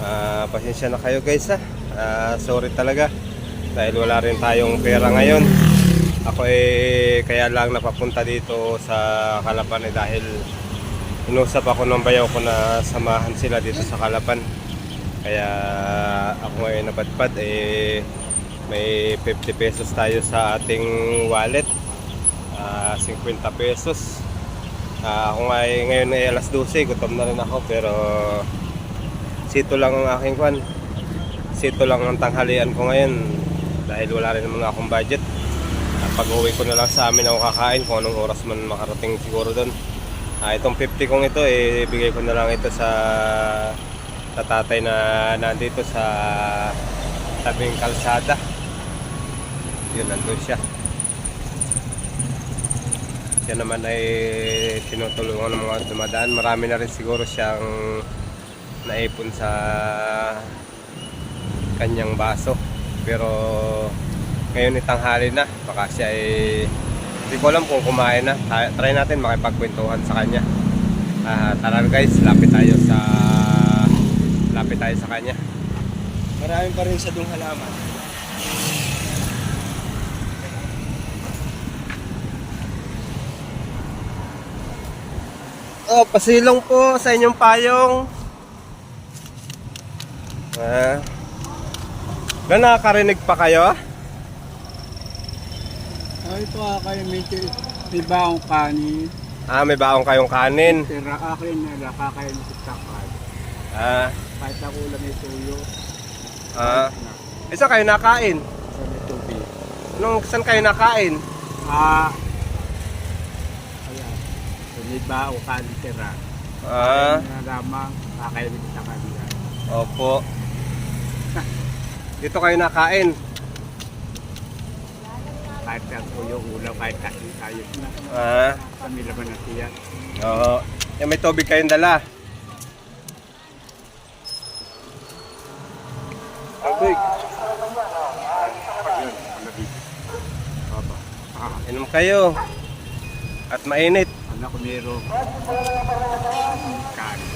Ah, pasensya na kayo guys ha. Ah, sorry talaga. Dahil wala rin tayong pera ngayon. Ako eh kaya lang napapunta dito sa Kalapan eh dahil inusap ako ng bayaw ko na samahan sila dito sa Kalapan. Kaya ako ngayon napadpad eh may 50 pesos tayo sa ating wallet. Ah, 50 pesos. Ah, ako nga eh, ngayon ay alas 12, gutom na rin ako pero sito lang ang aking kwan. Sito lang ang tanghalian ko ngayon dahil wala rin naman akong budget. Pag uwi ko na lang sa amin ako kakain kung anong oras man makarating siguro doon. Ah, itong 50 kong ito, eh, bigay ko na lang ito sa, sa tatay na nandito sa tabing kalsada. Yun, nandun siya. Siya naman ay tinutulungan ng mga dumadaan. Marami na rin siguro siyang naipon sa kanyang baso. Pero ngayon itanghali na. Baka siya ay hindi ko alam kung kumain na. Try natin makipagkwentuhan sa kanya. Ah, tara guys, lapit tayo sa lapit tayo sa kanya. Marami pa rin sa dung halaman. Oh, pasilong po sa inyong payong. Ah. Na nakakarinig pa kayo? Oh, ito ah, kayo may, may baong kanin. Ah, may baong kayong kanin. Pero akin na nakakain sa takal. Ah, Kahit ako lang may tuyo. ah. Isa kayo nakain. sa may tubig. Nung saan kayo nakain? Ah. Ayan. So, may baong kanin tira. Ah, Na lamang sa kanila. opo. Dito kayo nakain. Kahit ang tuyo ulam, kahit kasi ayos na. Ah, Kami laman na siya. oo. Eh, may tubig kayong dala. Tubig. Inom kayo. At mainit. anak ko meron. Kanin.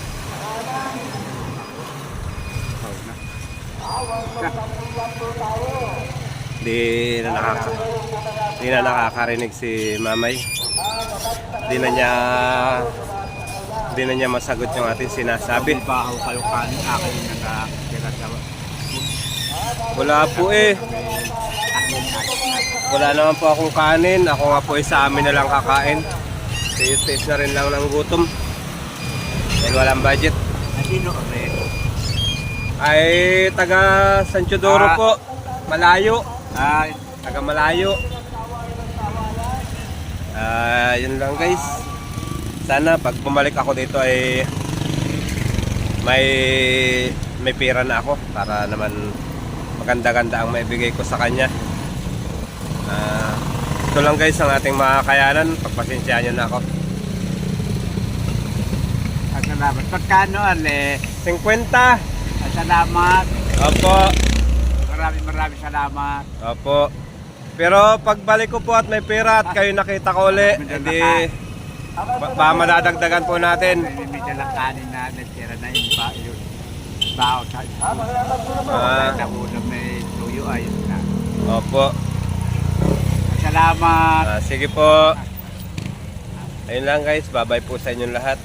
Di na nakaka Di na nakakarinig si Mamay. Di na niya Di na niya masagot yung ating sinasabi. Kayo kanin, akin sa Wala po eh. Wala naman po akong kanin. Ako nga po eh, sa amin na lang kakain. Tiis-tiis na rin lang ng gutom. Dahil walang budget. Sino rin? Ay, taga San Teodoro Ah. po. Malayo. Ay, Taga malayo. Ah, yun lang guys. Sana pag bumalik ako dito ay may may pera na ako para naman maganda-ganda ang maibigay ko sa kanya. Ah, ito lang guys ang ating mga kayanan. Pagpasensyahan nyo na ako. at salamat. Pagkano, ale? 50. At salamat. Opo. Maraming maraming salamat. Opo. Pero pagbalik ko po at may pera at kayo nakita ko uli, hindi ba, ba madadagdagan po natin. May dalang kanin na natira na yung ba, yun. Bao sa Ah. Kahit ang ulam may tuyo, ayos na. Opo. Salamat. Ah, sige po. Ayun lang guys, bye-bye po sa inyong lahat.